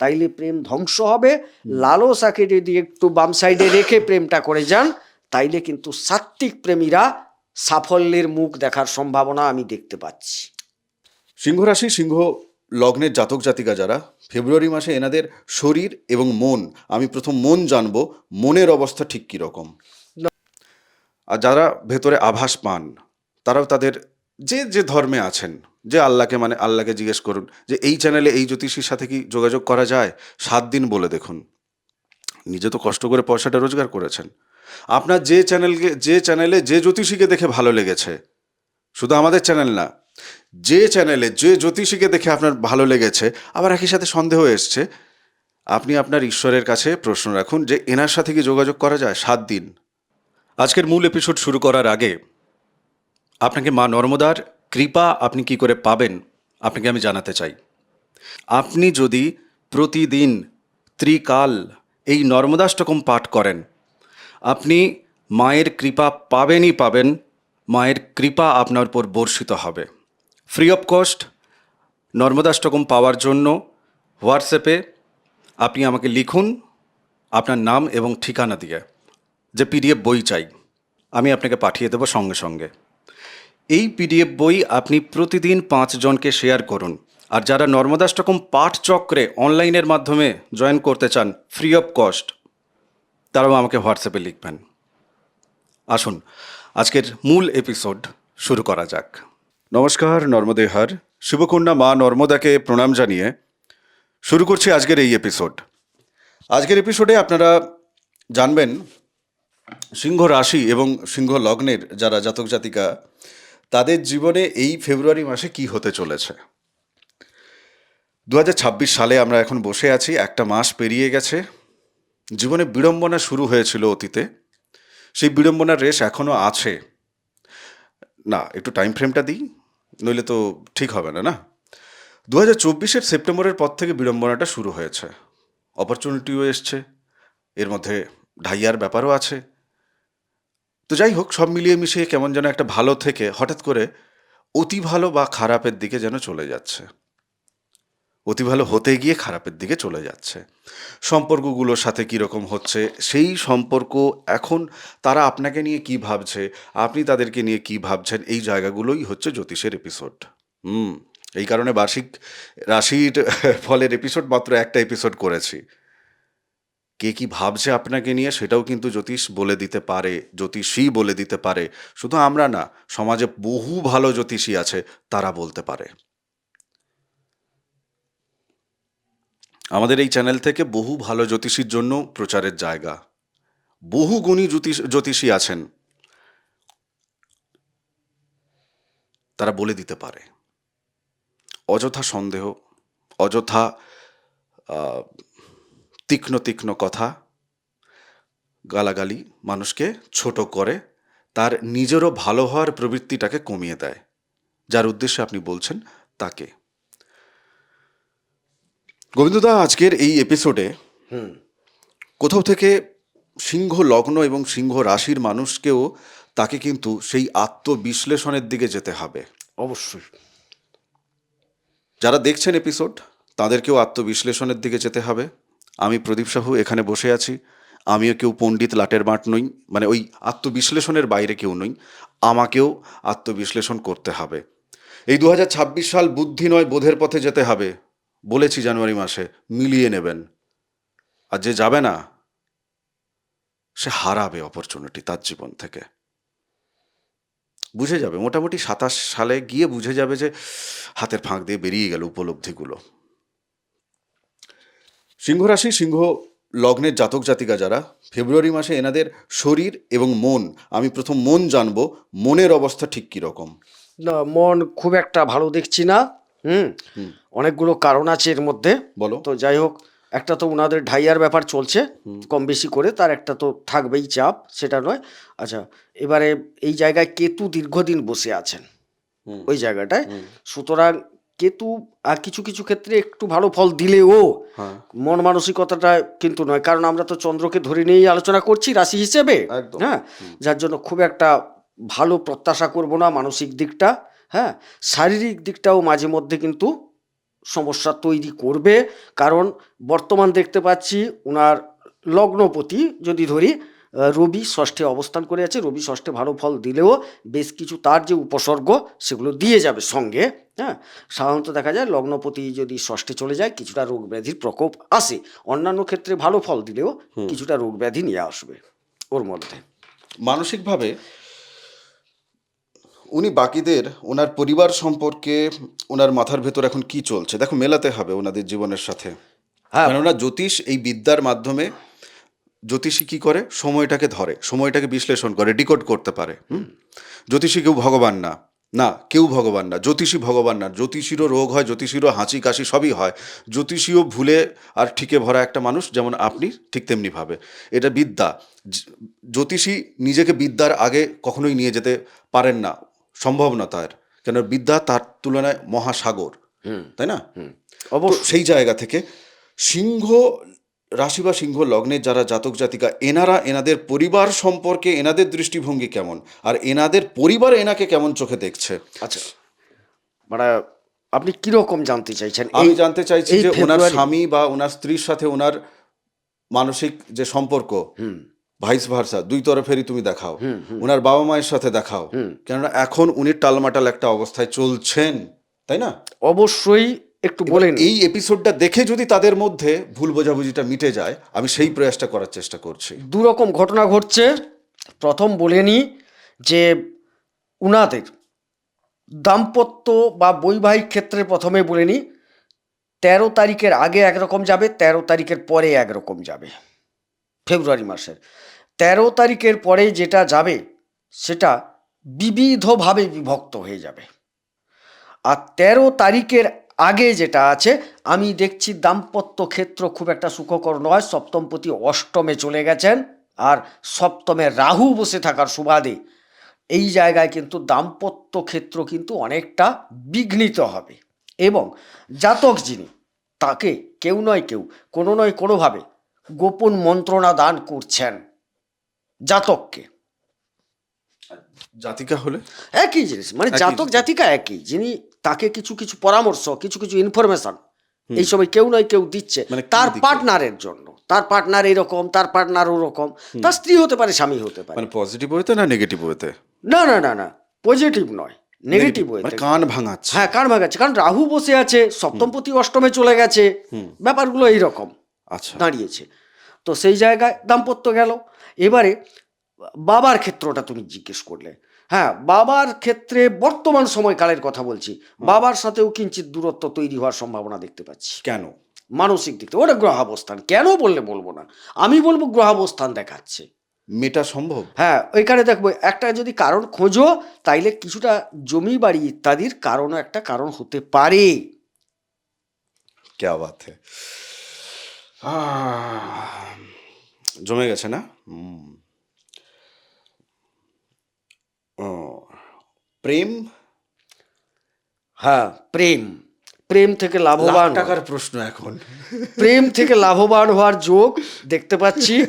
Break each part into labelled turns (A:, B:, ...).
A: তাইলে প্রেম ধ্বংস হবে। লালসাকে যদি একটু বাম সাইডে রেখে প্রেমটা করে যান, তাইলে কিন্তু সাত্ত্বিক প্রেমীরা সাফল্যের মুখ দেখার সম্ভাবনা আমি দেখতে পাচ্ছি।
B: সিংহ রাশি সিংহ লগ্নের জাতক জাতিকা যারা, ফেব্রুয়ারি মাসে এনাদের শরীর এবং মন, আমি প্রথম মন জানব, মনের অবস্থা ঠিক কী রকম? আর যারা ভেতরে আভাস পান, তারাও তাদের যে যে ধর্মে আছেন, যে আল্লাহকে মানে আল্লাহকে জিজ্ঞেস করুন, যে এই চ্যানেলে এই জ্যোতিষীর সাথে কি যোগাযোগ করা যায়, সাত দিন বলে দেখুন। নিজে তো কষ্ট করে পয়সাটা রোজগার করেছেন। আপনার যে চ্যানেলকে যে চ্যানেলে যে জ্যোতিষীকে দেখে ভালো লেগেছে, শুধু আমাদের চ্যানেল না, যে চ্যানেলে যে জ্যোতিষীকে দেখে আপনার ভালো লেগেছে, আবার একই সাথে সন্দেহ এসছে, আপনি আপনার ঈশ্বরের কাছে প্রশ্ন রাখুন যে এনার সাথে কি যোগাযোগ করা যায় সাত দিন? আজকের মূল এপিসোড শুরু করার আগে আপনাকে মা নর্মদার কৃপা আপনি কি করে পাবেন, আপনাকে আমি জানাতে চাই। আপনি যদি প্রতিদিন ত্রিকাল এই নর্মদাষ্টকম পাঠ করেন, আপনি মায়ের কৃপা পাবেনই পাবেন, মায়ের কৃপা আপনার উপর বর্ষিত হবে। ফ্রি অফ কস্ট নর্মদাষ্টকম পাওয়ার জন্য হোয়াটসঅ্যাপে আপনি আমাকে লিখুন আপনার নাম এবং ঠিকানা দিয়ে, যে পিডিএফ বই চাই, আমি আপনাকে পাঠিয়ে দেবো সঙ্গে সঙ্গে। এই পিডিএফ বই আপনি প্রতিদিন পাঁচজনকে শেয়ার করুন। আর যারা নর্মদাষ্টকম পাঠ চক্রে অনলাইনের মাধ্যমে জয়েন করতে চান ফ্রি অফ কস্ট তারাও আমাকে হোয়াটসঅ্যাপে লিখবেন। আসুন, আজকের মূল এপিসোড শুরু করা যাক। নমস্কার নর্মদেহার শিবকন্যা মা নর্মদাকে প্রণাম জানিয়ে শুরু করছি আজকের এই এপিসোড আজকের এপিসোডে আপনারা জানবেন, সিংহ রাশি এবং সিংহ লগ্নের যারা জাতক জাতিকা তাদের জীবনে এই ফেব্রুয়ারি মাসে কি হতে চলেছে? দু হাজার ছাব্বিশ সালে আমরা এখন বসে আছি, একটা মাস পেরিয়ে গেছে। জীবনে বিড়ম্বনা শুরু হয়েছিল অতীতে। সেই বিড়ম্বনার রেশ এখনও আছে। না, একটু টাইম ফ্রেমটা দিই, নইলে তো ঠিক হবে না না? দু হাজার চব্বিশের সেপ্টেম্বরের পর থেকে বিড়ম্বনাটা শুরু হয়েছে। অপরচুনিটিও এসছে, এর মধ্যে ঢাইয়ার ব্যাপারও আছে। তো যাই হোক সব মিলিয়ে মিশিয়ে কেমন যেন একটা ভালো থেকে হঠাৎ করে অতি ভালো বা খারাপের দিকে যেন চলে যাচ্ছে। অতি ভালো হতে গিয়ে খারাপের দিকে চলে যাচ্ছে। সম্পর্কগুলোর সাথে কীরকম হচ্ছে, সেই সম্পর্ক এখন তারা আপনাকে নিয়ে কি ভাবছে, আপনি তাদেরকে নিয়ে কি ভাবছেন, এই জায়গাগুলোই হচ্ছে জ্যোতিষের এপিসোড হুম, এই কারণে বার্ষিক রাশির ফলের এপিসোড মাত্র একটা এপিসোড করেছি। কে কি ভাবছে আপনাকে নিয়ে সেটাও কিন্তু জ্যোতিষ বলে দিতে পারে, জ্যোতিষী বলে দিতে পারে। শুধু আমরা না, সমাজে বহু ভালো জ্যোতিষী আছে, তারা বলতে পারে। আমাদের এই চ্যানেল থেকে বহু ভালো জ্যোতিষীর জন্য প্রচারের জায়গা। বহু গুণী জ্যোতিষ, জ্যোতিষী আছেন। তারা বলে দিতে পারে। অযথা সন্দেহ, অযথা তীক্ষ্ণ তীক্ষ্ণ কথা গালাগালি মানুষকে ছোট করে তার নিজেরও ভালো হওয়ার প্রবৃত্তিটাকে কমিয়ে দেয়। যার উদ্দেশ্যে আপনি বলছেন তাকে। গোবিন্দদা আজকের এই এপিসোডে কোথাও থেকে সিংহ লগ্ন এবং সিংহ রাশির মানুষকেও তাকে কিন্তু সেই আত্মবিশ্লেষণের দিকে যেতে হবে।
A: অবশ্যই।
B: যারা দেখছেন এপিসোড তাদেরকেও আত্মবিশ্লেষণের দিকে যেতে হবে। আমি প্রদীপ সাহু এখানে বসে আছি। আমিও কেউ পণ্ডিত লাটের মাঠ নই মানে ওই আত্মবিশ্লেষণের বাইরে কেউ নই। আমাকেও আত্মবিশ্লেষণ করতে হবে। এই দু হাজার ছাব্বিশ সাল বুদ্ধি নয়, বোধের পথে যেতে হবে, বলেছি জানুয়ারি মাসে, মিলিয়ে নেবেন। আর যে যাবে না, সে হারাবে অপরচুনিটি তার জীবন থেকে। বুঝে যাবে, মোটামুটি সাতাশ সালে গিয়ে বুঝে যাবে যে হাতের ফাঁক দিয়ে বেরিয়ে গেল উপলব্ধিগুলো। সিংহ রাশি সিংহ লগ্নের জাতক জাতিকা যারা ফেব্রুয়ারি মাসে এনাদের শরীর এবং মন আমি প্রথম মন জানব মনের অবস্থা ঠিক কীরকম
A: না মন খুব একটা ভালো দেখছি না হুম? অনেকগুলো কারণ আছে এর মধ্যে।
B: বলো।
A: তো যাই হোক একটা তো ওনাদের ঢাইয়ার ব্যাপার চলছে কম বেশি করে তার একটা তো থাকবেই চাপ সেটা নয়। আচ্ছা এবারে এই জায়গায় কেতু দীর্ঘদিন বসে আছেন ওই জায়গাটায়। সুতরাং কেতু আর কিছু কিছু ক্ষেত্রে একটু ভালো ফল দিলেও
B: হ্যাঁ।
A: মন মানসিকতাটা কিন্তু নয়। কারণ আমরা তো চন্দ্রকে ধরে নিয়েই আলোচনা করছি রাশি হিসেবে। হ্যাঁ? যার জন্য খুব একটা ভালো প্রত্যাশা করব না মানসিক দিকটা। হ্যাঁ? শারীরিক দিকটাও মাঝে মধ্যে কিন্তু সমস্যা তৈরি করবে। কারণ বর্তমান দেখতে পাচ্ছি ওনার লগ্নপতি যদি ধরি রবি ষষ্ঠে অবস্থান করে আছে। রবি ষষ্ঠে ভালো ফল দিলেও বেশ কিছু তার যে উপসর্গ সেগুলো দিয়ে যাবে সঙ্গে হ্যাঁ? সাধারণত দেখা যায় লগ্নপতি যদি ষষ্ঠে চলে যায় কিছুটা রোগ ব্যাধির প্রকোপ আসে। অন্যান্য ক্ষেত্রে ভালো ফল দিলেও কিছুটা রোগ ব্যাধি নিয়ে আসবে ওর মধ্যে।
B: মানসিকভাবে উনি বাকিদের ওনার পরিবার সম্পর্কে ওনার মাথার ভেতর এখন কি চলছে? দেখো মেলাতে হবে ওনাদের জীবনের সাথে।
A: হ্যাঁ।
B: কেননা জ্যোতিষ এই বিদ্যার মাধ্যমে জ্যোতিষী কী করে? সময়টাকে ধরে সময়টাকে বিশ্লেষণ করে ডিকোড করতে পারে হুম? জ্যোতিষী কেউ ভগবান না। না কেউ ভগবান না জ্যোতিষী ভগবান না। জ্যোতিষীরও রোগ হয় জ্যোতিষীরও হাঁচি কাশি সবই হয়। জ্যোতিষীও ভুলে আর ঠিকে ভরা একটা মানুষ যেমন আপনি ঠিক তেমনিভাবে এটা বিদ্যা। জ্যোতিষী নিজেকে বিদ্যার আগে কখনোই নিয়ে যেতে পারেন না। সম্ভব না তার। কেন বিদ্যা তার তুলনায় মহাসাগর তাই না? তো
A: অবশ্যই।
B: সেই জায়গা থেকে সিংহ রাশি বা সিংহ লগ্নের যারা জাতক জাতিকা এনারা এনাদের পরিবার সম্পর্কে এনাদের দৃষ্টিভঙ্গি কেমন? আর এনাদের পরিবার এনাকে কেমন চোখে দেখছে?
A: আচ্ছা মানে আপনি কীরকম জানতে চাইছেন?
B: আমি জানতে চাইছি যে ওনার স্বামী বা ওনার স্ত্রীর সাথে ওনার মানসিক যে সম্পর্ক ভাইস ভার্সা দুই তরফেরই তুমি দেখাও। ওনার বাবা মায়ের সাথে দেখাও। কেননা এখন উনি টালমাটাল একটা অবস্থায় চলছেন তাই না?
A: অবশ্যই একটু বলেন।
B: এই এপিসোডটা দেখে যদি তাদের মধ্যে ভুল বোঝাবুঝিটা মিটে যায় আমি সেই প্রয়াসটা করার চেষ্টা করছি।
A: দু রকম ঘটনা ঘটছে। প্রথম বলে নিই যে উনাদের দাম্পত্য বা বৈবাহিক ক্ষেত্রে প্রথমে বলে নিই তেরো তারিখের আগে একরকম যাবে তেরো তারিখের পরে একরকম যাবে। ফেব্রুয়ারি মাসের। তেরো তারিখের পরে যেটা যাবে সেটা বিবিধভাবে বিভক্ত হয়ে যাবে। আর তেরো তারিখের আগে যেটা আছে আমি দেখছি দাম্পত্য ক্ষেত্র খুব একটা সুখকর নয়। সপ্তমপতি অষ্টমে চলে গেছেন আর সপ্তমে রাহু বসে থাকার সুবাদে। এই জায়গায় কিন্তু দাম্পত্য ক্ষেত্র কিন্তু অনেকটা বিঘ্নিত হবে। এবং জাতক যিনি তাকে কেউ নয় কেউ কোনো নয় কোনোভাবে গোপন মন্ত্রণা দান করছেন জাতককে।
B: জাতিকা হলে?
A: একই জিনিস মানে জাতক জাতিকা একই যিনি তাকে কিছু কিছু পরামর্শ কিছু কিছু ইনফরমেশন এই সময় কেউ নয় কেউ দিচ্ছে।
B: মানে
A: তার পার্টনারের জন্য। তার পার্টনার এরকম তার পার্টনার ওরকম। তার স্ত্রী হতে পারে স্বামী হতে পারে।
B: মানে পজিটিভ ওয়েতে না নেগেটিভ ওয়েতে
A: না না না না। পজিটিভ নয় নেগেটিভ
B: মানে
A: ওয়েতে
B: কান ভাঙাচ্ছে।
A: হ্যাঁ কার ভাগাচ্ছে কারণ রাহু বসে আছে সপ্তমপতি অষ্টমে চলে গেছে। ব্যাপারগুলো এইরকম
B: আচ্ছা।
A: দাঁড়িয়েছে। তো সেই জায়গায় দাম্পত্য গেল। এবারে বাবার ক্ষেত্রটা তুমি জিজ্ঞেস করলে। হ্যাঁ বাবার ক্ষেত্রে বর্তমান সময়কালের কথা বলছি। বাবার সাথেও কিঞ্চিত দূরত্ব তৈরি হওয়ার সম্ভাবনা দেখতে পাচ্ছি।
B: কেন?
A: মানসিক দিক থেকে। ওটা গ্রহাবস্থান। কেন বললে বলব না? আমি বলব গ্রহাবস্থান দেখাচ্ছে।
B: মেটা সম্ভব?
A: হ্যাঁ ওইখানে দেখব একটা যদি কারণ খোঁজো তাইলে কিছুটা জমি বাড়ি ইত্যাদির কারণও একটা কারণ হতে পারে।
B: ক্যা বাত জমে গেছে না হুম। ও, প্রেম?
A: হ্যাঁ প্রেম। প্রেম থেকে লাভবান।
B: টাকার প্রশ্ন এখন।
A: প্রেম থেকে লাভবান হওয়ার যোগ দেখতে পাচ্ছি।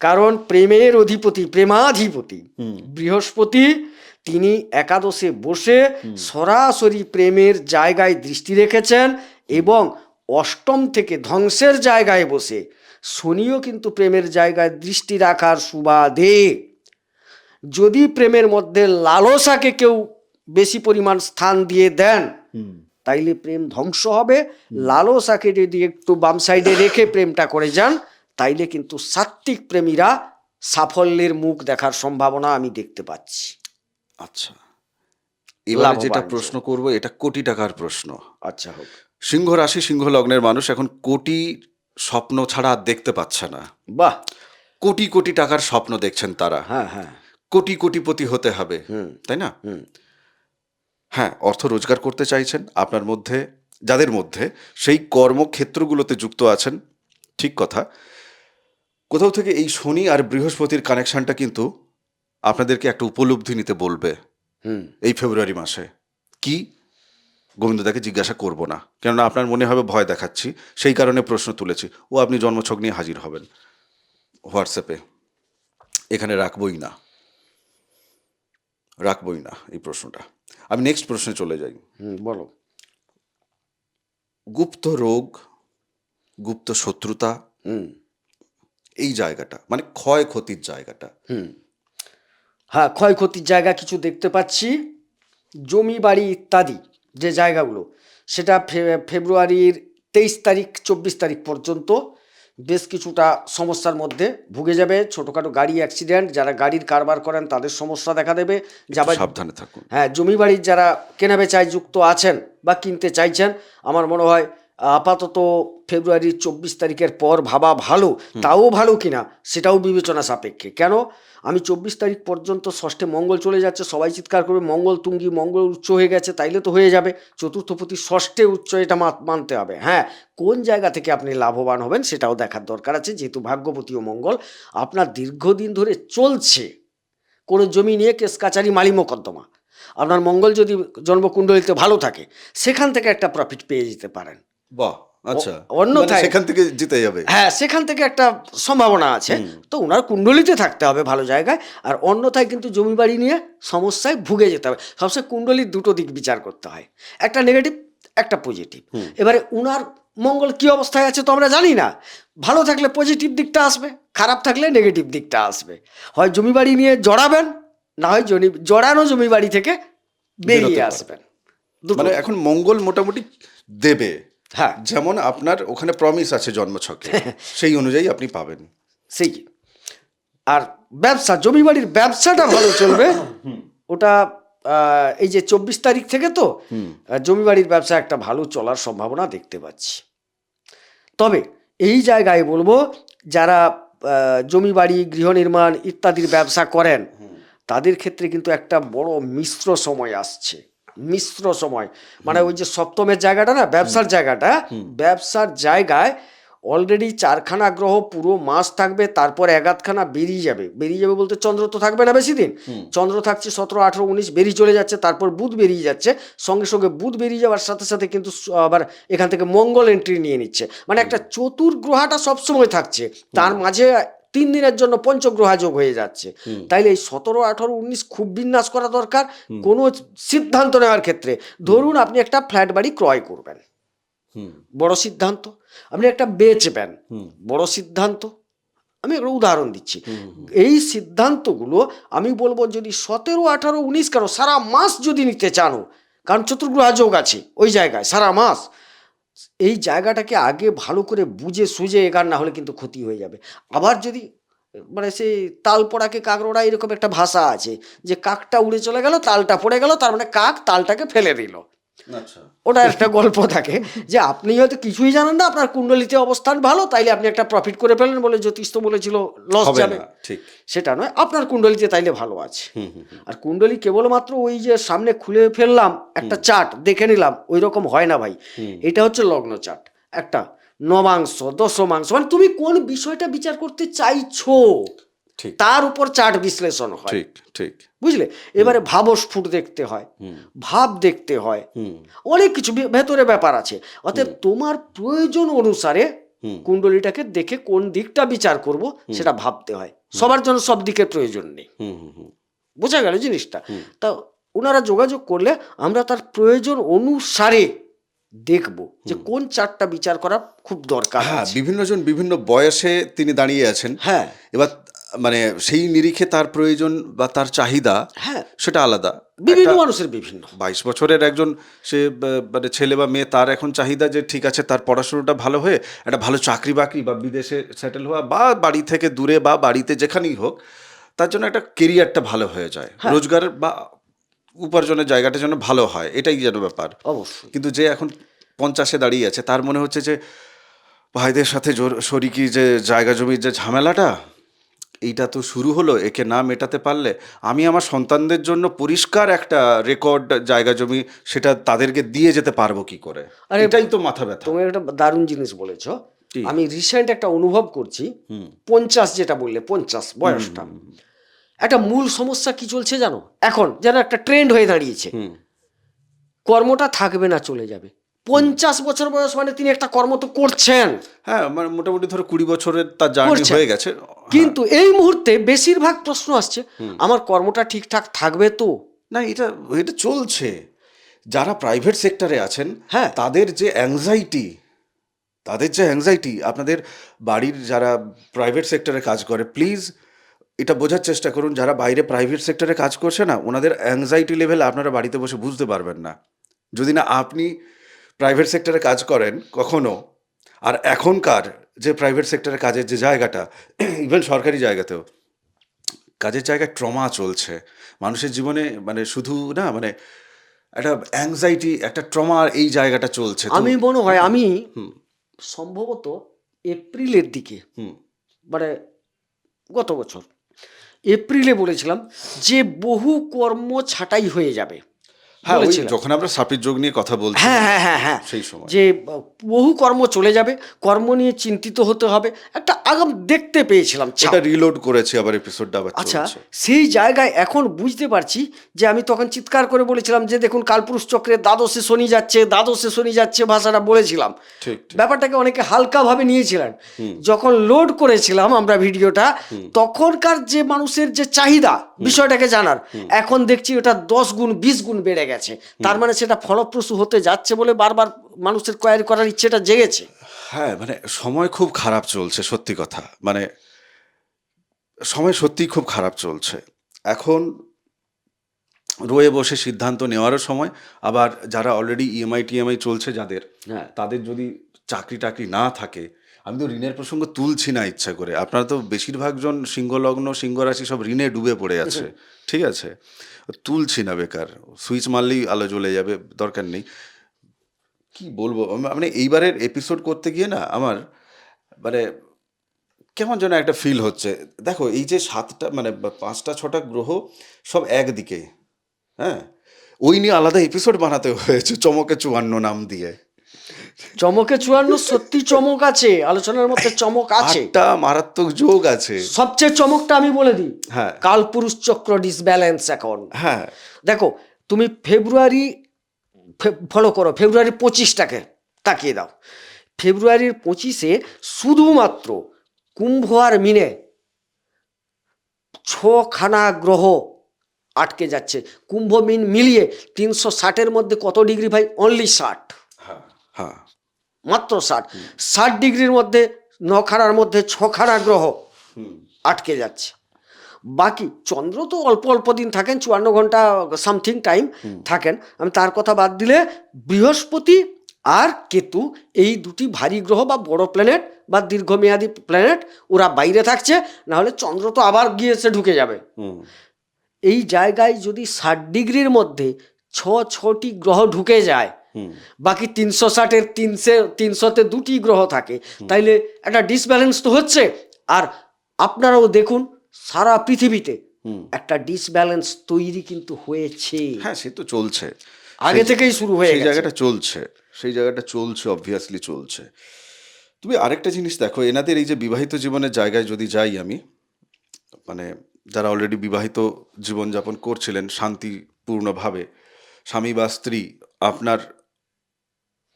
A: কারণ প্রেমের অধিপতি প্রেমাধিপতি। বৃহস্পতি তিনি একাদশে বসে সরাসরি প্রেমের জায়গায় দৃষ্টি রেখেছেন এবং অষ্টম থেকে ধ্বংসের জায়গায় বসে শনিও কিন্তু প্রেমের জায়গায় দৃষ্টি রাখার সুবাদে যদি প্রেমের মধ্যে লালসাকে কেউ বেশি পরিমাণ স্থান দিয়ে দেন তাইলে প্রেম ধ্বংস হবে। লালসাকে যদি একটু বাম সাইডে রেখে প্রেমটা করে যান তাইলে কিন্তু সাত্ত্বিক প্রেমীরা সাফল্যের মুখ দেখার সম্ভাবনা আমি দেখতে পাচ্ছি।
B: আচ্ছা। এবার যেটা প্রশ্ন করব এটা কোটি টাকার প্রশ্ন।
A: আচ্ছা হোক।
B: সিংহ রাশি সিংহ লগ্নের মানুষ এখন কোটি স্বপ্ন ছাড়া আর দেখতে পাচ্ছে না।
A: বাহ!
B: কোটি কোটি টাকার স্বপ্ন দেখছেন তারা।
A: হ্যাঁ হ্যাঁ।
B: কোটি কোটিপতি হতে হবে
A: হুম।
B: তাই না?
A: হুম।
B: হ্যাঁ অর্থ রোজগার করতে চাইছেন আপনার মধ্যে যাদের মধ্যে সেই কর্মক্ষেত্রগুলোতে যুক্ত আছেন ঠিক কথা। কোথাও থেকে এই শনি আর বৃহস্পতির কানেকশনটা কিন্তু আপনাদেরকে একটা উপলব্ধি নিতে বলবে
A: হুম।
B: এই ফেব্রুয়ারি মাসে। কি? গোবিন্দদাকে জিজ্ঞাসা করব না কেননা আপনার মনে হবে ভয় দেখাচ্ছি সেই কারণে প্রশ্ন তুলেছি। ও আপনি জন্মছক নিয়ে হাজির হবেন হোয়াটসঅ্যাপে। এখানে রাখবই না। রাখবই না এই প্রশ্নটা। আমি নেক্সট প্রশ্নে চলে যাই।
A: হুম বলো।
B: গুপ্ত রোগ গুপ্ত শত্রুতা
A: হুম।
B: এই জায়গাটা মানে ক্ষয়ক্ষতির জায়গাটা।
A: হুম। হ্যাঁ ক্ষয়ক্ষতির জায়গা কিছু দেখতে পাচ্ছি। জমি বাড়ি ইত্যাদি যে জায়গাগুলো সেটা ফেব্রুয়ারির তেইশ তারিখ চব্বিশ তারিখ পর্যন্ত বেশ কিছুটা সমস্যার মধ্যে ভুগে যাবে। ছোটোখাটো গাড়ি অ্যাক্সিডেন্ট যারা গাড়ির কারবার করেন তাদের সমস্যা দেখা দেবে। যাবার
B: সাবধানে থাকুন।
A: হ্যাঁ জমি বাড়ির যারা কেনাবেচায় যুক্ত আছেন বা কিনতে চাইছেন আমার মনে হয় আপাতত ফেব্রুয়ারির চব্বিশ তারিখের পর ভাবা ভালো, তাও ভালো কিনা সেটাও বিবেচনা সাপেক্ষে। কেন? আমি চব্বিশ তারিখ পর্যন্ত ষষ্ঠে মঙ্গল চলে যাচ্ছে, সবাই চিৎকার করবে, মঙ্গল তুঙ্গি, মঙ্গল উচ্চ হয়ে গেছে, তাইলে তো হয়ে যাবে। চতুর্থপতি ষষ্ঠে উচ্চ এটা মানতে হবে। হ্যাঁ কোন জায়গা থেকে আপনি লাভবান হবেন সেটাও দেখার দরকার আছে, যেহেতু ভাগ্যপতি ও মঙ্গল। আপনার দীর্ঘদিন ধরে চলছে কোনো জমি নিয়ে কেস কাচারি মালি মোকদ্দমা। আপনার মঙ্গল যদি জন্মকুণ্ডলিতে ভালো থাকে, সেখান থেকে একটা প্রফিট পেয়ে যেতে পারেন।
B: বাহ আচ্ছা।
A: অন্যথায়-
B: মানে সেখান থেকে জিতে যাবে।
A: হ্যাঁ সেখান থেকে একটা সম্ভাবনা আছে। তো ওনার কুণ্ডলিতে থাকতে হবে ভালো জায়গায় আর অন্যথায় কিন্তু জমি বাড়ি নিয়ে সমস্যায় ভুগে যেতে হবে। সবসময় কুণ্ডলির দুটো দিক বিচার করতে হয়। একটা নেগেটিভ একটা পজিটিভ এবারে উনার মঙ্গল কি অবস্থায় আছে তো আমরা জানি না। ভালো থাকলে পজিটিভ দিকটা আসবে খারাপ থাকলে নেগেটিভ দিকটা আসবে। হয় জমি বাড়ি নিয়ে জড়াবেন না হয় জমি জড়ানো জমি বাড়ি থেকে বেরিয়ে আসবেন।
B: মানে এখন মঙ্গল মোটামুটি দেবে।
A: হ্যাঁ।
B: যেমন আপনার ওখানে প্রমিস আছে জন্মছকে সেই অনুযায়ী আপনি পাবেন।
A: সেই আর ব্যবসা জমি বাড়ির ব্যবসাটা ভালো চলবে। ওটা এই যে চব্বিশ তারিখ থেকে তো জমি বাড়ির ব্যবসা একটা ভালো চলার সম্ভাবনা দেখতে পাচ্ছি। তবে এই জায়গায় বলব যারা জমি বাড়ি গৃহ নির্মাণ ইত্যাদির ব্যবসা করেন তাদের ক্ষেত্রে কিন্তু একটা বড় মিশ্র সময় আসছে। মিশ্র সময়। মানে ওই যে সপ্তমের জায়গাটা না ব্যবসার জায়গাটা ব্যবসার জায়গায় অলরেডি চারখানা গ্রহ পুরো মাস থাকবে তারপর এগাতখানা বেরিয়ে যাবে। বেরিয়ে যাবে বলতে চন্দ্র তো থাকবে না বেশি দিন। চন্দ্র থাকছে সতেরো আঠেরো উনিশ বেরিয়ে চলে যাচ্ছে তারপর বুধ বেরিয়ে যাচ্ছে। সঙ্গে সঙ্গে বুধ বেরিয়ে যাওয়ার সাথে সাথে কিন্তু আবার এখান থেকে মঙ্গল এন্ট্রি নিয়ে নিচ্ছে। মানে একটা চতুর্গ্রহাটা সবসময় থাকছে। তার মাঝে তিন দিনের জন্য পঞ্চগ্রহা যোগ হয়ে যাচ্ছে। তাইলে এই সতেরো আঠারো উনিশ খুব বিন্যাস করা দরকার। কোনো সিদ্ধান্ত নেওয়ার ক্ষেত্রে ধরুন আপনি একটা ফ্ল্যাট বাড়ি ক্রয় করবেন। বড় সিদ্ধান্ত। আপনি একটা বেচবেন। বড় সিদ্ধান্ত। আমি একটা উদাহরণ দিচ্ছি। এই সিদ্ধান্তগুলো আমি বলব যদি সতেরো আঠারো উনিশ কেন সারা মাস যদি নিতে চানো কারণ চতুর্গ্রহ যোগ আছে ওই জায়গায় সারা মাস। এই জায়গাটাকে আগে ভালো করে বুঝে সুঝে এগার না হলে কিন্তু ক্ষতি হয়ে যাবে। আবার যদি মানে সেই তাল পড়াকে কাকড়া এরকম একটা ভাষা আছে, যে কাকটা উড়ে চলে গেল, তালটা পড়ে গেল, তার মানে কাক তালটাকে ফেলে দিল। ওটা একটা গল্প থাকে যে আপনি হয়তো কিছুই জানেন না আপনার কুণ্ডলিতে অবস্থান ভালো তাইলে আপনি একটা প্রফিট করে ফেলেন বলে জ্যোতিষ তো বলেছিল লস যাবে।
B: ঠিক।
A: সেটা নয় আপনার কুণ্ডলিতে তাইলে ভালো আছে। আর কুণ্ডলী কেবলমাত্র ওই যে সামনে খুলে ফেললাম একটা চার্ট দেখে নিলাম ওই রকম হয় না ভাই। এটা হচ্ছে লগ্ন চার্ট। একটা নবাংশ দশমাংশ মানে তুমি কোন বিষয়টা বিচার করতে চাইছো? তার উপর চার্ট বিশ্লেষণ হয়।
B: ঠিক ঠিক।
A: বুঝলে? এবারে ভাবস্ফুট দেখতে হয় ভাব দেখতে হয়। অনেক কিছু ভেতরে ব্যাপার আছে। অতএব তোমার প্রয়োজন অনুসারে কুণ্ডলীটাকে দেখে কোন দিকটা বিচার করব সেটা ভাবতে হয়। সবার জন্য সব দিকের প্রয়োজন নেই। বোঝা গেল জিনিসটা? তা ওনারা যোগাযোগ করলে আমরা তার প্রয়োজন অনুসারে দেখব যে কোন চারটা বিচার করা খুব দরকার
B: হ্যাঁ। বিভিন্ন জন বিভিন্ন বয়সে তিনি দাঁড়িয়ে আছেন।
A: হ্যাঁ।
B: এবার মানে সেই নিরিখে তার প্রয়োজন বা তার চাহিদা
A: হ্যাঁ।
B: সেটা আলাদা।
A: বিভিন্ন মানুষের বিভিন্ন।
B: বাইশ বছরের একজন সে মানে ছেলে বা মেয়ে তার এখন চাহিদা যে ঠিক আছে তার পড়াশোনাটা ভালো হয়ে একটা ভালো চাকরি বাকরি বা বিদেশে সেটেল হওয়া বা বাড়ি থেকে দূরে বা বাড়িতে যেখানেই হোক তার জন্য একটা কেরিয়ারটা ভালো হয়ে যায়। রোজগার বা উপার্জনের জায়গাটা যেন ভালো হয় এটাই যেন ব্যাপার।
A: অবশ্যই।
B: কিন্তু যে এখন পঞ্চাশে দাঁড়িয়ে আছে তার মনে হচ্ছে যে ভাইদের সাথে জোর- শরিকি যে জায়গা জমির যে ঝামেলাটা এইটা তো শুরু হলো একে না মেটাতে পারলে আমি আমার সন্তানদের জন্য পরিষ্কার একটা রেকর্ড জায়গা জমি সেটা তাদেরকে দিয়ে যেতে পারব কি করে?
A: আরে
B: এটাই তো মাথা ব্যথা।
A: তুমি একটা দারুণ জিনিস বলেছ। আমি রিসেন্ট একটা অনুভব করছি পঞ্চাশ যেটা বললে পঞ্চাশ বয়সটা। একটা মূল সমস্যা কি চলছে জানো? এখন যেন একটা ট্রেন্ড হয়ে দাঁড়িয়েছে। কর্মটা থাকবে না চলে যাবে। পঞ্চাশ বছর বয়স মানে তিনি একটা কর্ম তো করছেন।
B: হ্যাঁ মানে মোটামুটি ধরো কুড়ি বছরের তার জার্নি হয়ে গেছে।
A: কিন্তু এই মুহূর্তে বেশিরভাগ প্রশ্ন আসছে আমার কর্মটা ঠিকঠাক থাকবে তো?
B: না এটা এটা চলছে। যারা প্রাইভেট সেক্টরে আছেন
A: হ্যাঁ।
B: তাদের যে অ্যাংজাইটি তাদের যে অ্যাংজাইটি আপনাদের বাড়ির যারা প্রাইভেট সেক্টরে কাজ করে প্লিজ এটা বোঝার চেষ্টা করুন যারা বাইরে প্রাইভেট সেক্টরে কাজ করছে না ওনাদের অ্যাংজাইটি লেভেল আপনারা বাড়িতে বসে বুঝতে পারবেন না। যদি না আপনি প্রাইভেট সেক্টরে কাজ করেন কখনো আর এখনকার যে প্রাইভেট সেক্টরে কাজের যে জায়গাটা ইভেন সরকারি জায়গাতেও কাজের জায়গায় ট্রমা চলছে। মানুষের জীবনে মানে শুধু না মানে একটা অ্যাংজাইটি একটা ট্রমার এই জায়গাটা চলছে।
A: আমি মনে হয় আমি সম্ভবত এপ্রিলের দিকে মানে গত বছর এপ্রিলে বলেছিলাম যে বহু কর্ম ছাঁটাই হয়ে যাবে।
B: হ্যাঁ যখন আমরা সাপের যোগ নিয়ে কথা বলছি
A: হ্যাঁ হ্যাঁ হ্যাঁ হ্যাঁ।
B: সেই সময়।
A: যে বহু কর্ম চলে যাবে কর্ম নিয়ে চিন্তিত হতে হবে। একটা আগাম দেখতে পেয়েছিলাম।
B: এটা রিলোড করেছি আবার এপিসোডটা আবার
A: আচ্ছা সেই জায়গায় এখন বুঝতে পারছি যে আমি তখন চিৎকার করে বলেছিলাম যে দেখুন কালপুরুষ চক্রে দ্বাদশে শনি যাচ্ছে দ্বাদশে শনি যাচ্ছে ভাষাটা বলেছিলাম। ব্যাপারটাকে অনেকে হালকাভাবে নিয়েছিলেন। যখন লোড করেছিলাম আমরা ভিডিওটা তখনকার যে মানুষের যে চাহিদা বিষয়টাকে জানার। এখন দেখছি ওটা দশ গুণ বিশ গুণ বেড়ে গেছে। তার মানে সেটা ফলপ্রসূ হতে যাচ্ছে বলে বারবার মানুষের কোয়ারি করার ইচ্ছেটা জেগেছে।
B: হ্যাঁ মানে সময় খুব খারাপ চলছে সত্যি কথা। মানে সময় সত্যিই খুব খারাপ চলছে। এখন রয়ে বসে সিদ্ধান্ত নেওয়ারও সময় আবার যারা অলরেডি ইএমআই টিএমআই চলছে যাদের
A: হ্যাঁ।
B: তাদের যদি চাকরি টাকরি না থাকে আমি তো ঋণের প্রসঙ্গ তুলছি না ইচ্ছা করে। আপনারা তো বেশিরভাগ জন সিংহলগ্ন সিংহ রাশি সব ঋণে ডুবে পড়ে আছে। ঠিক আছে? তুলছি না বেকার। সুইচ মারলেই আলো জ্বলে যাবে দরকার নেই। কি বলব? মানে এইবারের এপিসোড করতে গিয়ে না আমার মানে কেমন যেন একটা ফিল হচ্ছে। দেখো এই যে সাতটা মানে পাঁচটা ছটা গ্রহ সব একদিকে হ্যাঁ? ওই নিয়ে আলাদা এপিসোড বানাতে হয়েছে চমকে চুয়ান্ন নাম দিয়ে।
A: চমকে চুয়ান্ন সত্যি চমক আছে আলোচনার মধ্যে চমক আছে।
B: আটটা মারাত্মক যোগ আছে।
A: সবচেয়ে চমকটা আমি বলে দিই
B: হ্যাঁ।
A: কালপুরুষ চক্র ডিসব্যালেন্স এখন।
B: হ্যাঁ।
A: দেখো তুমি ফেব্রুয়ারি ফলো করো ফেব্রুয়ারি পঁচিশটাকে তাকিয়ে দাও। ফেব্রুয়ারির পঁচিশে শুধুমাত্র কুম্ভ আর মিনে ছখানা গ্রহ আটকে যাচ্ছে। কুম্ভ মিন মিলিয়ে তিনশো ষাটের মধ্যে কত ডিগ্রি ভাই? অনলি ষাট।
B: হ্যাঁ।
A: মাত্র ষাট। ষাট ডিগ্রির মধ্যে নখানার মধ্যে ছখানা গ্রহ
B: হুম।
A: আটকে যাচ্ছে। বাকি চন্দ্র তো অল্প অল্প দিন থাকেন চুয়ান্ন ঘণ্টা সামথিং টাইম থাকেন। আমি তার কথা বাদ দিলে বৃহস্পতি আর কেতু এই দুটি ভারী গ্রহ বা বড় প্ল্যানেট বা দীর্ঘমেয়াদী প্ল্যানেট ওরা বাইরে থাকছে না হলে চন্দ্র তো আবার গিয়েছে ঢুকে যাবে। এই জায়গায় যদি ষাট ডিগ্রির মধ্যে ছ ছটি গ্রহ ঢুকে যায় বাকি তিনশো ষাটের তিনশো তিনশোতে দুটি গ্রহ থাকে। তাইলে একটা ডিসব্যালেন্স তো হচ্ছে। আর আপনারাও দেখুন সারা পৃথিবীতে
B: হুম।
A: একটা ডিসব্যালেন্স তৈরি কিন্তু হয়েছে।
B: হ্যাঁ সে তো চলছে।
A: আগে থেকেই শুরু হয়ে
B: সেই জায়গাটা চলছে। সেই জায়গাটা চলছে অবভিয়াসলি চলছে। তুমি আরেকটা জিনিস দেখো এনাদের এই যে বিবাহিত জীবনের জায়গায় যদি যাই আমি মানে যারা অলরেডি বিবাহিত জীবনযাপন করছিলেন শান্তিপূর্ণভাবে স্বামী বা স্ত্রী আপনার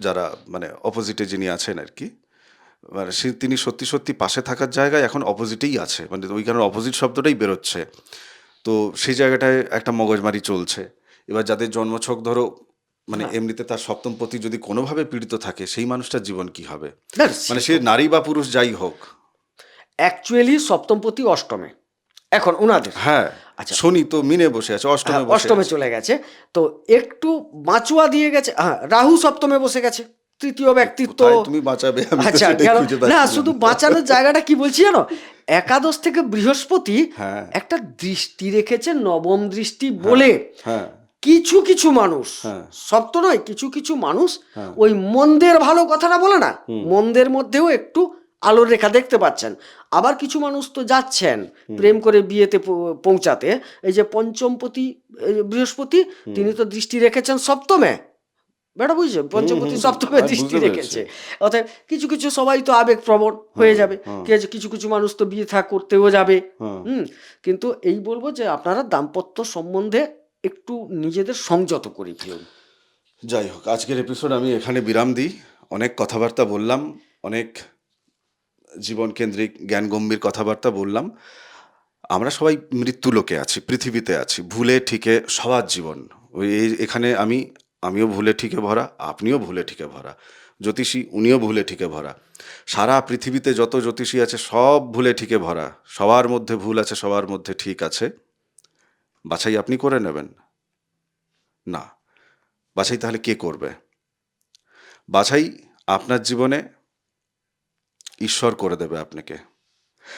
B: যারা মানে অপোজিটে যিনি আছেন আর কি মানে সে তিনি সত্যি সত্যি পাশে থাকার জায়গায় এখন অপোজিটেই আছে মানে ওই কারণে অপোজিট শব্দটাই বেরোচ্ছে। তো সেই জায়গাটায় একটা মগজমারি চলছে। এবার যাদের জন্মছক ধরো মানে এমনিতে তার সপ্তম পতি যদি কোনোভাবে পীড়িত থাকে সেই মানুষটার জীবন কি হবে? মানে সে নারী বা পুরুষ যাই হোক।
A: অ্যাকচুয়ালি সপ্তমপতি অষ্টমে। এখন ওনাদের
B: হ্যাঁ।
A: আচ্ছা।
B: শনি তো মিনে বসে আছে অষ্টমে
A: হ্যাঁ, অষ্টমে চলে গেছে। তো একটু বাঁচুয়া দিয়ে গেছে হ্যাঁ রাহু সপ্তমে বসে গেছে তৃতীয় ব্যক্তিত্ব।
B: তুমি বাঁচাবে?
A: আচ্ছা না শুধু বাঁচানোর জায়গাটা কি বলছি জানো? একাদশ থেকে বৃহস্পতি
B: হ্যাঁ।
A: একটা দৃষ্টি রেখেছে নবম দৃষ্টি বলে।
B: হ্যাঁ
A: কিছু কিছু মানুষ। সব তো নয় কিছু কিছু মানুষ। ওই মন্দের ভালো কথাটা বলে না? মন্দের মধ্যেও একটু আলোর রেখা দেখতে পাচ্ছেন। আবার কিছু মানুষ তো যাচ্ছেন প্রেম করে বিয়েতে পৌঁছাতে। এই যে পঞ্চমপতি বৃহস্পতি তিনি তো দৃষ্টি রেখেছেন সপ্তমে। বেটা বুঝছ? পঞ্চমপতি সপ্তমে দৃষ্টি রেখেছে। অর্থাৎ কিছু কিছু সবাই তো আবেগ প্রবণ হয়ে যাবে। ঠিক আছে কিছু কিছু মানুষ তো বিয়ে থা করতেও যাবে। হুম। কিন্তু এই বলব যে আপনারা দাম্পত্য সম্বন্ধে একটু নিজেদের সংযত করে ফেলুন।
B: যাই হোক আজকের এপিসোড আমি এখানে বিরাম দিই। অনেক কথাবার্তা বললাম অনেক জীবন কেন্দ্রিক জ্ঞান গম্ভীর কথাবার্তা বললাম, আমরা সবাই মৃত্যু লোকে আছি, পৃথিবীতে আছি, ভুলে ঠিকে সবার জীবন। ওই এখানে আমি, আমিও ভুলে ঠিকে ভরা, আপনিও ভুলে ঠিকে ভরা, জ্যোতিষী উনিও ভুলে ঠিকে ভরা। সারা পৃথিবীতে যত জ্যোতিষী আছে সব ভুলে ঠিকে ভরা, সবার মধ্যে ভুল আছে, সবার মধ্যে ঠিক আছে। বাছাই আপনি করে নেবেন? না। বাছাই তাহলে কে করবে? বাছাই আপনার জীবনে ঈশ্বর করে দেবে আপনাকে।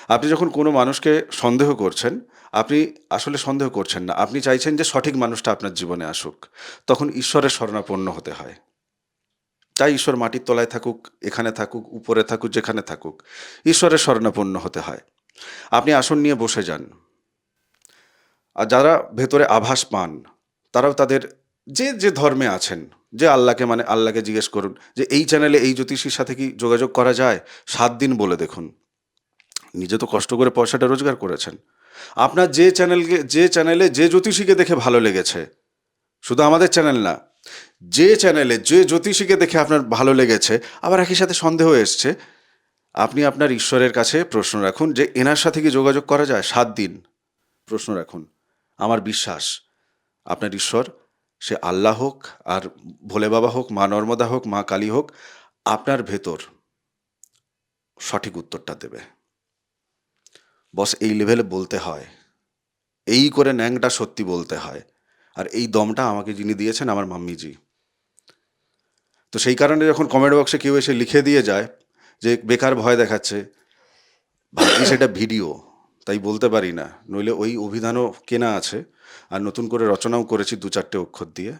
B: আপনি যখন কোনো মানুষকে সন্দেহ করছেন, আপনি আসলে সন্দেহ করছেন না। আপনি চাইছেন যে সঠিক মানুষটা আপনার জীবনে আসুক। তখন ঈশ্বরের শরণাপন্ন হতে হয়। তাই ঈশ্বর মাটির তলায় থাকুক, এখানে থাকুক, উপরে থাকুক, যেখানে থাকুক, ঈশ্বরের শরণাপন্ন হতে হয়। আপনি আসন নিয়ে বসে যান। আর যারা ভেতরে আভাস পান, তারাও তাদের যে যে ধর্মে আছেন, যে আল্লাহকে মানে আল্লাহকে জিজ্ঞেস করুন, যে এই চ্যানেলে এই জ্যোতিষীর সাথে কি যোগাযোগ করা যায়, সাত দিন বলে দেখুন। নিজে তো কষ্ট করে পয়সাটা রোজগার করেছেন। আপনার যে চ্যানেলকে যে চ্যানেলে যে জ্যোতিষীকে দেখে ভালো লেগেছে, শুধু আমাদের চ্যানেল না, যে চ্যানেলে যে জ্যোতিষীকে দেখে আপনার ভালো লেগেছে, আবার একই সাথে সন্দেহ এসছে, আপনি আপনার ঈশ্বরের কাছে প্রশ্ন রাখুন যে এনার সাথে কি যোগাযোগ করা যায়, সাত দিন। প্রশ্ন রাখুন, আমার বিশ্বাস, আপনার ঈশ্বর সে আল্লাহ হোক আর ভোলে বাবা হোক, মা নর্মদা হোক, মা কালী হোক, আপনার ভেতর সঠিক উত্তরটা দেবে। বস, এই লেভেলে বলতে হয়। এই করে ন্যাংটা সত্যি বলতে হয়। আর এই দমটা আমাকে যিনি দিয়েছেন, আমার মাম্মিজি। তো সেই কারণে যখন কমেন্ট বক্সে কেউ এসে লিখে দিয়ে যায় যে, বেকার ভয় দেখাচ্ছে ভাবি সেটা ভিডিও তাই বলতে পারি না। নইলে ওই অভিধানও কেনা আছে। আর নতুন করে রচনাও করেছি দু চারটে অক্ষর দিয়ে।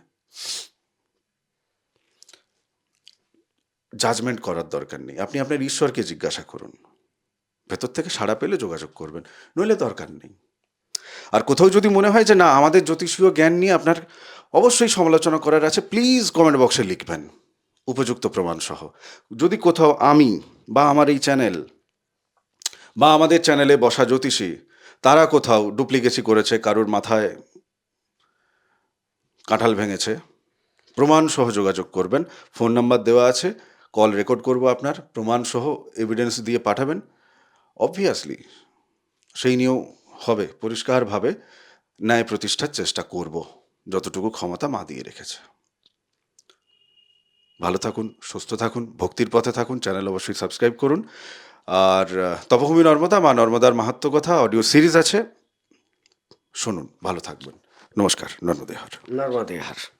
B: জাজমেন্ট করার দরকার নেই। আপনি আপনার ঈশ্বরকে জিজ্ঞাসা করুন। ভেতর থেকে সাড়া পেলে যোগাযোগ করবেন। নইলে দরকার নেই। আর কোথাও যদি মনে হয় যে, না, আমাদের জ্যোতিষীয় জ্ঞান নিয়ে আপনার অবশ্যই সমালোচনা করার আছে প্লিজ কমেন্ট বক্সে লিখবেন। উপযুক্ত প্রমাণ সহ যদি কোথাও আমি বা আমার এই চ্যানেল বা আমাদের চ্যানেলে বসা জ্যোতিষী, তারা কোথাও ডুপ্লিকেসি করেছে, কারোর মাথায় কাঁঠাল ভেঙেছে। প্রমাণ সহ যোগাযোগ করবেন। ফোন নাম্বার দেওয়া আছে। কল রেকর্ড করব আপনার। প্রমাণ সহ এভিডেন্স দিয়ে পাঠাবেন। অবভিয়াসলি সেই নিয়েও হবে। পরিষ্কারভাবে ন্যায় প্রতিষ্ঠার চেষ্টা করব। যতটুকু ক্ষমতা মা দিয়ে রেখেছে। ভালো থাকুন, সুস্থ থাকুন, ভক্তির পথে থাকুন। চ্যানেল অবশ্যই সাবস্ক্রাইব করুন। আর তপভূমি নর্মদা, মা নর্মদার মাহাত্ম কথা অডিও সিরিজ আছে। শুনুন, ভালো থাকবেন। নমস্কার নর্মদেহর
A: নর্মদে হার।